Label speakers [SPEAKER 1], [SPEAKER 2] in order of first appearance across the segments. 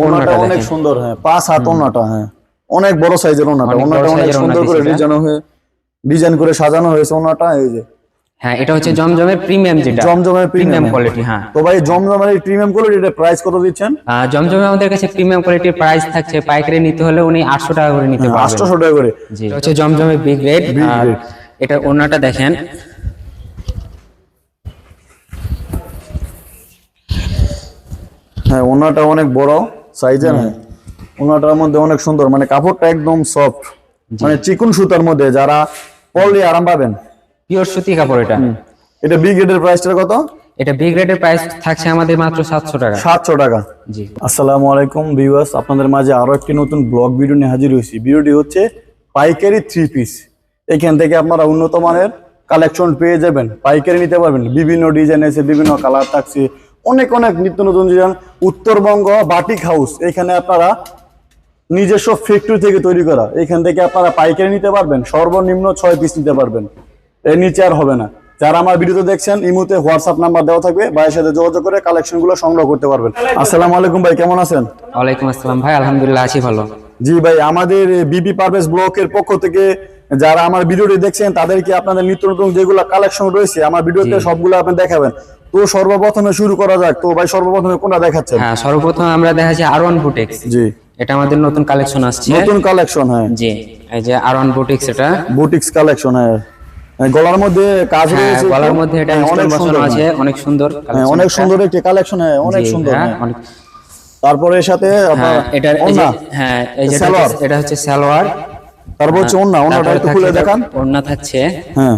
[SPEAKER 1] ওনাটা অনেক সুন্দর হ্যাঁ পাঁচ হাত ওনাটা হ্যাঁ অনেক বড় সাইজের ওনাটা ওনাটা অনেক সুন্দর করে ডিজাইন হয়ে ডিজাইন করে সাজানো হয়েছে ওনাটা এই যে।
[SPEAKER 2] হ্যাঁ এটা হচ্ছে জমজমের প্রিমিয়াম যেটা।
[SPEAKER 1] জমজমের
[SPEAKER 2] প্রিমিয়াম কোয়ালিটি হ্যাঁ।
[SPEAKER 1] তো ভাই জমজমের এই প্রিমিয়াম কোয়ালিটি এটা প্রাইস কত দিচ্ছেন?
[SPEAKER 2] জমজমে আমাদের কাছে প্রিমিয়াম কোয়ালিটির প্রাইস থাকছে পাইকারি নিতে হলে উনি আটশো টাকা করে নিতে পারবেন।
[SPEAKER 1] আটশোশো টাকা করে।
[SPEAKER 2] এটা হচ্ছে জমজমের বিগ রেড আর এটা ওনাটা দেখেন।
[SPEAKER 1] হ্যাঁ ওনাটা অনেক বড়। সাইজের হ্যাঁ ওনাটার মধ্যে অনেক সুন্দর মানে কাপড়টা একদম সফট মানে চিকুন সুতার মধ্যে যারা পরলে আরাম পাবেন।
[SPEAKER 2] পিওর সুতি কাপড় এটা?
[SPEAKER 1] এটা বিগ রেটের প্রাইসটা কত?
[SPEAKER 2] এটা বিগ রেডের প্রাইস থাকছে আমাদের মাত্র সাতশো টাকা।
[SPEAKER 1] সাতশো টাকা।
[SPEAKER 2] জি।
[SPEAKER 1] আসসালামু আলাইকুম ভিউয়ার্স আপনাদের মাঝে আরও একটি নতুন ব্লগ ভিডিও নিয়ে হাজির হয়েছি। ভিডিওটি হচ্ছে পাইকারি থ্রি পিস এখান থেকে আপনারা উন্নত মানের কালেকশন পেয়ে যাবেন। পাইকারি নিতে পারবেন। বিভিন্ন ডিজাইন আছে বিভিন্ন কালার থাকছে। অনেক অনেক নিত্য নতুন ডিজাইন উত্তরবঙ্গ বাটিক হাউস এখানে আপনারা নিজস্ব ফ্যাক্টরি থেকে তৈরি করা। এখান থেকে আপনারা পাইকারি নিতে পারবেন সর্বনিম্ন ছয় পিস নিতে পারবেন। এর নিচে আর হবে না। যারা আমার ভিডিওতে দেখছেন ইমুতে হোয়াটসঅ্যাপ নাম্বার দেওয়া থাকবে ভাইয়ের সাথে যোগাযোগ করে কালেকশনগুলো সংগ্রহ করতে পারবেন। আসসালামু আলাইকুম ভাই কেমন আছেন?
[SPEAKER 2] ওয়ালাইকুম আসসালাম ভাই আলহামদুলিল্লাহ আছি ভালো।
[SPEAKER 1] জি ভাই আমাদের বিবি পারভেজ ব্লকের পক্ষ থেকে যারা আমার ভিডিওটি দেখছেন তাদেরকে আপনাদের নিত্য নতুন যেগুলো কালেকশন রয়েছে আমার ভিডিওতে সবগুলো আপনি দেখাবেন। তো সর্বপ্রথমে শুরু করা যাক। তো ভাই সর্বপ্রথমে কোনটা দেখাচ্ছেন?
[SPEAKER 2] হ্যাঁ সর্বপ্রথম আমরা দেখাচ্ছি আর ওয়ান বুটিক্স
[SPEAKER 1] জি।
[SPEAKER 2] এটা আমাদের নতুন কালেকশন আসছে।
[SPEAKER 1] নতুন কালেকশন হ্যাঁ।
[SPEAKER 2] জি এই যে আর ওয়ান বুটিক্স এটা।
[SPEAKER 1] বুটিক্স কালেকশন হ্যাঁ। হ্যাঁ, গলার মধ্যে কাজ
[SPEAKER 2] হ্যাঁ
[SPEAKER 1] রয়েছে
[SPEAKER 2] গলার মধ্যে এটা
[SPEAKER 1] হ্যাঁ,
[SPEAKER 2] অনেক
[SPEAKER 1] সুন্দর
[SPEAKER 2] আছে অনেক সুন্দর
[SPEAKER 1] হ্যাঁ, অনেক সুন্দর একটি কালেকশন হ্যাঁ অনেক সুন্দর
[SPEAKER 2] হ্যাঁ
[SPEAKER 1] হ্যাঁ।
[SPEAKER 2] অনেক
[SPEAKER 1] তারপরে এর সাথে আপনার
[SPEAKER 2] হ্যাঁ এই যে হ্যাঁ এই যে
[SPEAKER 1] সালোয়ার।
[SPEAKER 2] এটা হচ্ছে সালোয়ার।
[SPEAKER 1] তারপর হচ্ছে ওন্না ওন্নাটা একটু খুলে দেখান।
[SPEAKER 2] ওড়না থাকছে।
[SPEAKER 1] হ্যাঁ।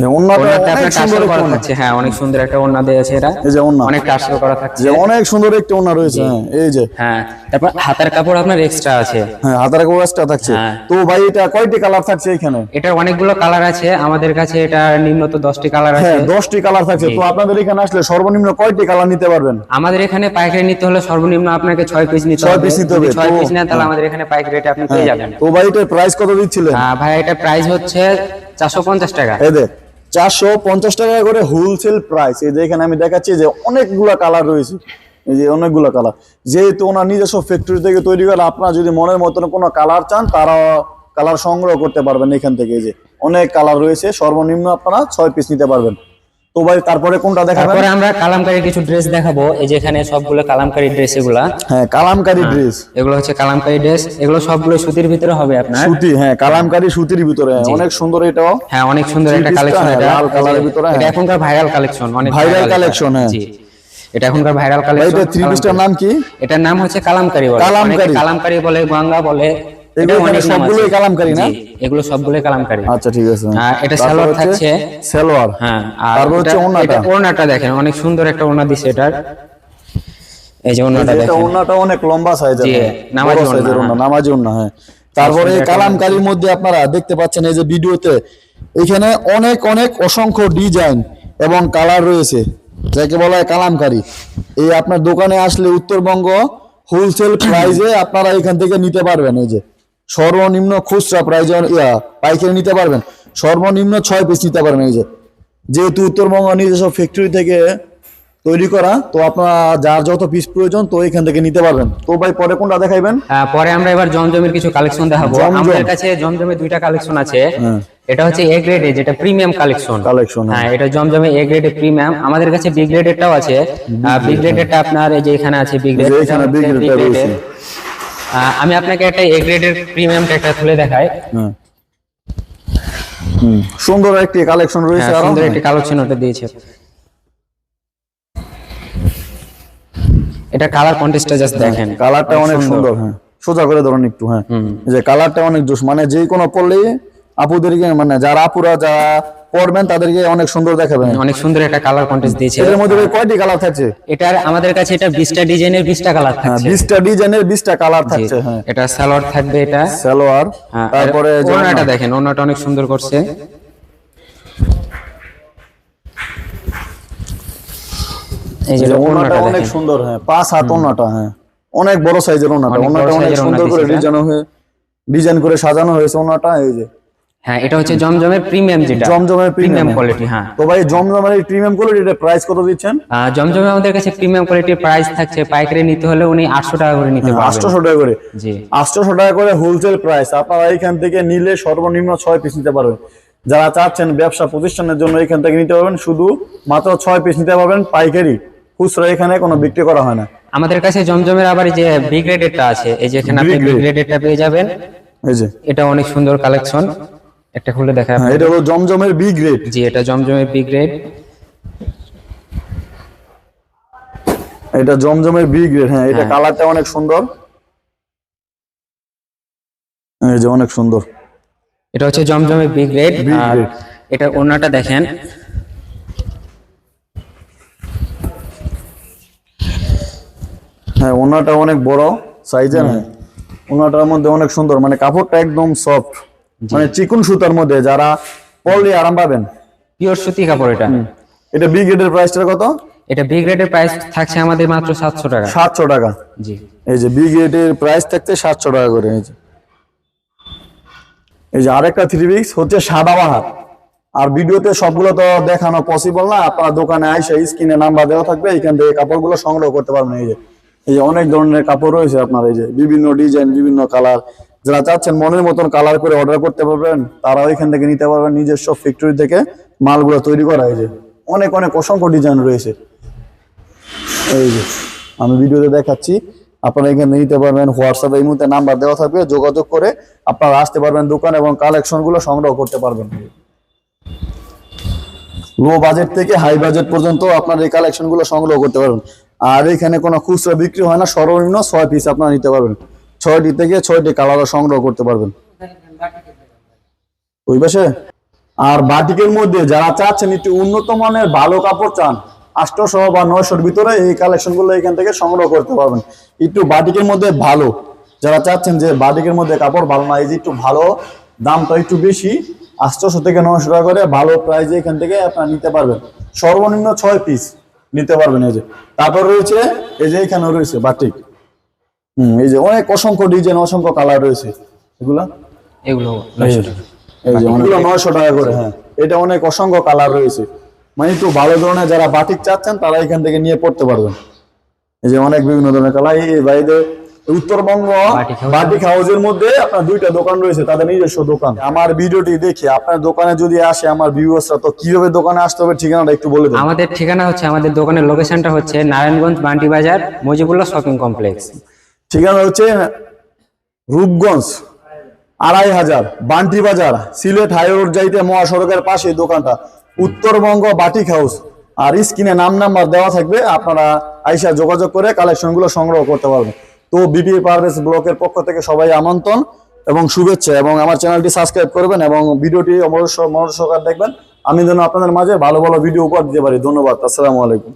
[SPEAKER 1] হ্যাঁ, অনেক সুন্দর
[SPEAKER 2] টাসেল
[SPEAKER 1] ওন্না।
[SPEAKER 2] থাকছে। হ্যাঁ অনেক সুন্দর একটা ওড়না দেওয়া আছে এটা
[SPEAKER 1] এই যে ওন্না।
[SPEAKER 2] অনেক টাসেল করা থাকছে।
[SPEAKER 1] অনেক সুন্দর একটি ওন্না রয়েছে হ্যাঁ এই যে।
[SPEAKER 2] হ্যাঁ তারপর হাতার কাপড় আপনার এক্সট্রা আছে।
[SPEAKER 1] হ্যাঁ হাতার কাগজটা থাকছে।
[SPEAKER 2] হ্যাঁ।
[SPEAKER 1] তো ভাই এটা কয়টি কালার থাকছে এখানে?
[SPEAKER 2] এটার অনেকগুলো কালার আছে। আমাদের কাছে এটা নিম্নত দশটি কালার আছে।
[SPEAKER 1] হ্যাঁ কালার থাকছে। তো আপনাদের এখানে আসলে সর্বনিম্ন কয়টি কালার নিতে পারবেন?
[SPEAKER 2] আমাদের এখানে পাইকারি নিতে হলে সর্বনিম্ন আপনাকে ছয় পিস নিতে
[SPEAKER 1] ছয়
[SPEAKER 2] হবে।
[SPEAKER 1] piece নিতে হবে,
[SPEAKER 2] ছয় পিস নেন তাহলে আমাদের এখানে পাইকারি রেটে আপনি পেয়ে যাবেন।
[SPEAKER 1] তো ভাই এটার প্রাইস কত দিচ্ছিলেন?
[SPEAKER 2] আহ, ভাই এটা প্রাইস হচ্ছে চারশো পঞ্চাশ টাকা।
[SPEAKER 1] এই দেখ চারশো পঞ্চাশ টাকা করে হোলসেল প্রাইস এই যে আমি দেখাচ্ছি যে অনেকগুলো কালার রয়েছে। এই যে অনেকগুলো কালার যেহেতু ওনার নিজস্ব ফ্যাক্টরি থেকে তৈরি করে, আপনারা যদি মনের মতন কোনো কালার চান, তারা কালার সংগ্রহ করতে পারবেন এখান থেকে। যে অনেক কালার রয়েছে, সর্বনিম্ন আপনারা ছয় পিস নিতে পারবেন। তো ভাই তারপরে কোনটা দেখাবেন?
[SPEAKER 2] তারপরে আমরা কালামকারী কিছু ড্রেস দেখাবো। এই যে এখানে সবগুলো কালামকারী ড্রেস এগুলা।
[SPEAKER 1] হ্যাঁ কালামকারী ড্রেস
[SPEAKER 2] এগুলো হচ্ছে কালামকারী ড্রেস এগুলো সবগুলো সুতির ভিতরে হবে আপনার।
[SPEAKER 1] সুতি হ্যাঁ কালামকারী সুতির ভিতরে। হ্যাঁ, অনেক সুন্দর এটাও।
[SPEAKER 2] হ্যাঁ অনেক সুন্দর একটা কালেকশন
[SPEAKER 1] হ্যাঁ,
[SPEAKER 2] এটা।
[SPEAKER 1] লাল কালারের ভিতরে,
[SPEAKER 2] এটা
[SPEAKER 1] হ্যাঁ।
[SPEAKER 2] এখনকার ভাইরাল কালেকশন অনেক এটা।
[SPEAKER 1] collection, হ্যাঁ।
[SPEAKER 2] এটা এখনকার ভাইরাল কালেকশন
[SPEAKER 1] এটা থ্রি পিসটার নাম কি?
[SPEAKER 2] এটার নাম হচ্ছে কালামকারী বলে।
[SPEAKER 1] কালামকারী।
[SPEAKER 2] কালামকারী বলে গঙ্গা বলে।
[SPEAKER 1] এগুলো
[SPEAKER 2] এটা অনেক
[SPEAKER 1] এখানে
[SPEAKER 2] নাম
[SPEAKER 1] সবগুলোই কালামকারী না?
[SPEAKER 2] এগুলো সবগুলোই কালামকারী।
[SPEAKER 1] আচ্ছা ঠিক আছে।
[SPEAKER 2] হ্যাঁ, এটা সালোয়ার থাকছে।
[SPEAKER 1] সালোয়ার।
[SPEAKER 2] হ্যাঁ আর
[SPEAKER 1] তারপর হচ্ছে ওড়নাটা।
[SPEAKER 2] ওড়নাটা দেখেন অনেক সুন্দর একটা ওড়না দিছে এটার। এই যে ওড়নাটা দেখেন।
[SPEAKER 1] ওন্নাটা অনেক লম্বা সাইজের
[SPEAKER 2] জি, নামাজি ওড়না,
[SPEAKER 1] নামাজি ওন্না হ্যাঁ। তারপরে কালামকারীর মধ্যে আপনারা দেখতে পাচ্ছেন এই যে ভিডিওতে এখানে অনেক অনেক অসংখ্য ডিজাইন এবং কালার রয়েছে। যাকে বলা হয় কালামকারী। এই আপনার দোকানে আসলে উত্তরবঙ্গ হোলসেল প্রাইজে আপনারা এখান থেকে নিতে পারবেন এই যে। সর্বনিম্ন খুচরা প্রাইজে পাইকারি নিতে পারবেন। সর্বনিম্ন ছয় পিস নিতে পারবেন এই যে। যেহেতু উত্তরবঙ্গ নিজস্ব ফ্যাক্টরি থেকে তৈরি করা তো আপনার যার যত পিস প্রয়োজন তো এখান থেকে নিতে পারবেন। তো ভাই পরে কোনটা দেখাইবেন?
[SPEAKER 2] আহ, পরে আমরা এবার জমজমের কিছু কালেকশন দেখাবো। আমাদের কাছে জমজমের দুইটা কালেকশন আছে।
[SPEAKER 1] হ্যাঁ।
[SPEAKER 2] এটা হচ্ছে এ গ্রেডে যেটা প্রিমিয়াম কালেকশন
[SPEAKER 1] কালেকশন
[SPEAKER 2] হ্যাঁ। এটা জমজমে এ গ্রেডে প্রিমিয়াম আমাদের কাছে বি গ্রেডেরটাও আছে। বি গ্রেডেরটা আপনার এই যে এখানে আছে বি গ্রেড
[SPEAKER 1] এখানে B grade টা রয়েছে।
[SPEAKER 2] আমি আপনাকে একটা এ গ্রেডের প্রিমিয়ামটা একটা খুলে দেখাই।
[SPEAKER 1] হ্যাঁ। হুম, সুন্দর একটি কালেকশন রয়েছে
[SPEAKER 2] হ্যাঁ,
[SPEAKER 1] আরও।
[SPEAKER 2] সুন্দর একটি কালেকশন ওটা দিয়েছে। এটা কালার কন্টেস্টটা জাস্ট দেখেন।
[SPEAKER 1] কালারটা অনেক সুন্দর। হ্যাঁ। সোজা করে ধরুন একটু হ্যাঁ। এই যে কালারটা অনেক জোস মানে যে কোনো পড়লেই আপুদেরকে মানে যারা আপুরা যারা পড়বেন তাদেরকে অনেক সুন্দর দেখাবেন।
[SPEAKER 2] অনেক সুন্দর একটা কালার কন্টেস্ট দিয়েছে।
[SPEAKER 1] এর মধ্যে কয়টি কালার থাকছে?
[SPEAKER 2] এটার আমাদের কাছে এটা বিশটা ডিজাইনের বিশটা কালার
[SPEAKER 1] হ্যাঁ
[SPEAKER 2] থাকছে।
[SPEAKER 1] বিশটা ডিজাইনের বিশটা কালার থাকছে হ্যাঁ।
[SPEAKER 2] এটা সালোয়ার থাকবে এটা।
[SPEAKER 1] সালোয়ার
[SPEAKER 2] হ্যাঁ,
[SPEAKER 1] তারপরে
[SPEAKER 2] ওড়নাটা দেখেন ওড়নাটা অনেক সুন্দর করছে। এই যে
[SPEAKER 1] ওনাটা অনেক সুন্দর হ্যাঁ পাঁচ হাত ওনাটা হ্যাঁ। অনেক বড় সাইজের ওনাটা ওনাটা অনেক সুন্দর করে ডিজাইন হয়ে। ডিজাইন করে সাজানো হয়েছে ওনাটা এই যে।
[SPEAKER 2] হ্যাঁ এটা হচ্ছে জমজমের প্রিমিয়াম যেটা।
[SPEAKER 1] জমজমের
[SPEAKER 2] প্রিমিয়াম কোয়ালিটি হ্যাঁ।
[SPEAKER 1] তো ভাই জমজমের প্রিমিয়াম কোয়ালিটি এটা প্রাইস কত দিচ্ছেন?
[SPEAKER 2] জমজমে আমাদের কাছে প্রিমিয়াম কোয়ালিটির প্রাইস থাকছে পাইকারি নিতে হলে উনি আটশো টাকা করে নিতে পারবেন।
[SPEAKER 1] টাকা করে?
[SPEAKER 2] জি।
[SPEAKER 1] আটশোশো টাকা করে হোলসেল প্রাইস আপনারা এখান থেকে নিলে সর্বনিম্ন ছয় পিস নিতে পারবেন। যারা চাচ্ছেন ব্যবসা প্রতিষ্ঠানের জন্য এখান থেকে নিতে পারবেন শুধু মাত্র ছয় পিস নিতে পারবেন পাইকারি। খুচরা এখানে কোনো বিক্রি করা হয় না।
[SPEAKER 2] আমাদের কাছে জমজমের আবার যে বি গ্রেডেরটা আছে এই যে এখানে আপনি পেয়ে যাবেন।
[SPEAKER 1] এই যে।
[SPEAKER 2] এটা অনেক সুন্দর কালেকশন একটা খুলে দেখা
[SPEAKER 1] হ্যাঁ এটা হলো জমজমের বি গ্রেড
[SPEAKER 2] জি এটা জমজমের বি গ্রেড
[SPEAKER 1] এটা জমজমের বি গ্রেড হ্যাঁ এটা
[SPEAKER 2] হ্যাঁ।
[SPEAKER 1] কালারটা অনেক সুন্দর। এই যে অনেক সুন্দর।
[SPEAKER 2] এটা হচ্ছে জমজমের বি গ্রেড আর এটা ওনাটা দেখেন।
[SPEAKER 1] হ্যাঁ ওনাটা অনেক বড় সাইজের হ্যাঁ। ওনাটার মধ্যে অনেক সুন্দর মানে কাপড়টা একদম সফট মানে চিকুন সুতার মধ্যে যারা পরলে আরাম পাবেন।
[SPEAKER 2] পিওর সুতি কাপড় এটা।
[SPEAKER 1] এটা বি গ্রেডের প্রাইসটা কত?
[SPEAKER 2] এটা বি গ্রেডের প্রাইস থাকছে আমাদের মাত্র সাতশো টাকা।
[SPEAKER 1] সাতশো টাকা।
[SPEAKER 2] জি।
[SPEAKER 1] এই যে বি গ্রেডের প্রাইস থাকতে সাতশো টাকা করে এই যে। এই যে আরেকটা থ্রি পিস হচ্ছে সাদা বাহার। আর ভিডিওতে সবগুলো তো দেখানো পসিবল না আপনারা দোকানে আইসা স্ক্রিনে নাম্বার দেওয়া থাকবে এখান থেকে কাপড়গুলো সংগ্রহ করতে পারবেন এই যে। এই যে অনেক ধরনের কাপড় রয়েছে আপনার এই যে বিভিন্ন ডিজাইন বিভিন্ন কালার যারা চাচ্ছেন মনের মতন কালার করে অর্ডার করতে পারবেন তারাও এখান থেকে নিতে পারবেন নিজস্ব ফ্যাক্টরি থেকে মালগুলো তৈরি করা। হয়েছে অনেক অনেক অসংখ্য ডিজাইন রয়েছে। এই যে, আমি ভিডিওতে দেখাচ্ছি। আপনারা এখানে নিতে পারবেন হোয়াটসঅ্যাপে এই মুহূর্তে নাম্বার দেওয়া থাকবে, যোগাযোগ করে আপনারা আসতে পারবেন দোকান এবং কালেকশনগুলো সংগ্রহ করতে পারবেন। লো বাজেট থেকে হাই বাজেট পর্যন্ত আপনার এই কালেকশনগুলো সংগ্রহ করতে পারবেন। আর এখানে কোনো খুচরা বিক্রি হয় না, সর্বনিম্ন ছয় পিস আপনারা নিতে পারবেন। ছয়টি থেকে ছয়টি কালারও সংগ্রহ করতে পারবেন। ওই পাশে? আর বাটিকের মধ্যে যারা চাচ্ছেন একটু উন্নত মানের ভালো কাপড় চান আটশোশো বা নয়শোর ভিতরে এই কালেকশনগুলো এখান থেকে সংগ্রহ করতে পারবেন। একটু বাটিকের মধ্যে ভালো। যারা চাচ্ছেন যে বাটিকের মধ্যে কাপড় ভালো না, এই যে একটু ভালো, দামটা একটু বেশি আটশোশো থেকে নয়শো টাকা করে ভালো প্রাইজে এখান থেকে আপনারা নিতে পারবেন। সর্বনিম্ন ছয় পিস নিতে পারবেন এই যে। তারপর রয়েছে, এই যে এখানে রয়েছে বাটিক। হম এই যে অনেক অসংখ্য ডিজাইন অসংখ্য কালার রয়েছে। এগুলা?
[SPEAKER 2] এগুলো
[SPEAKER 1] এই যে অনেকগুলো নয়শো টাকা করে হ্যাঁ। এটা অনেক অসংখ্য কালার রয়েছে। মানে একটু ভালো ধরনের যারা বাটিক চাচ্ছেন তারা এখান থেকে নিয়ে পড়তে পারবেন। এই যে অনেক বিভিন্ন ধরনের কালার। এই বাইরে উত্তরবঙ্গ
[SPEAKER 2] বাটিক
[SPEAKER 1] হাউসের মধ্যে আপনার দুইটা দোকান রয়েছে তাদের নিজস্ব দোকান। আমার ভিডিওটি দেখে আপনার দোকানে যদি আসে আমার ভিউয়ার্সরা তো কীভাবে দোকানে আসতে হবে ঠিকানাটা একটু বলে
[SPEAKER 2] আমাদের ঠিকানা হচ্ছে আমাদের দোকানের লোকেশনটা হচ্ছে নারায়ণগঞ্জ বান্টি বাজার মজিবুল্লাহ শপিং কমপ্লেক্স
[SPEAKER 1] ঠিকানা হচ্ছে রূপগঞ্জ, আড়াই হাজার, বান্টি বাজার, সিলেট হাই রোড যাইতে মহাসড়কের পাশে দোকানটা। Uttarbanga batik house. আর স্ক্রিনে নাম, নাম্বার দেওয়া থাকবে, আপনারা আইসা যোগাযোগ করে কালেকশনগুলো সংগ্রহ করতে পারবেন। তো বিপি পারভেজ ব্লকের পক্ষ থেকে সবাই আমন্ত্রণ এবং শুভেচ্ছা এবং আমার চ্যানেলটি সাবস্ক্রাইব করবেন এবং ভিডিওটি অবশ্য মনোযোগ দেখবেন। আমি যেন আপনাদের মাঝে ভালো ভালো ভিডিও উপহার দিতে পারি। ধন্যবাদ। আসসালামু আলাইকুম।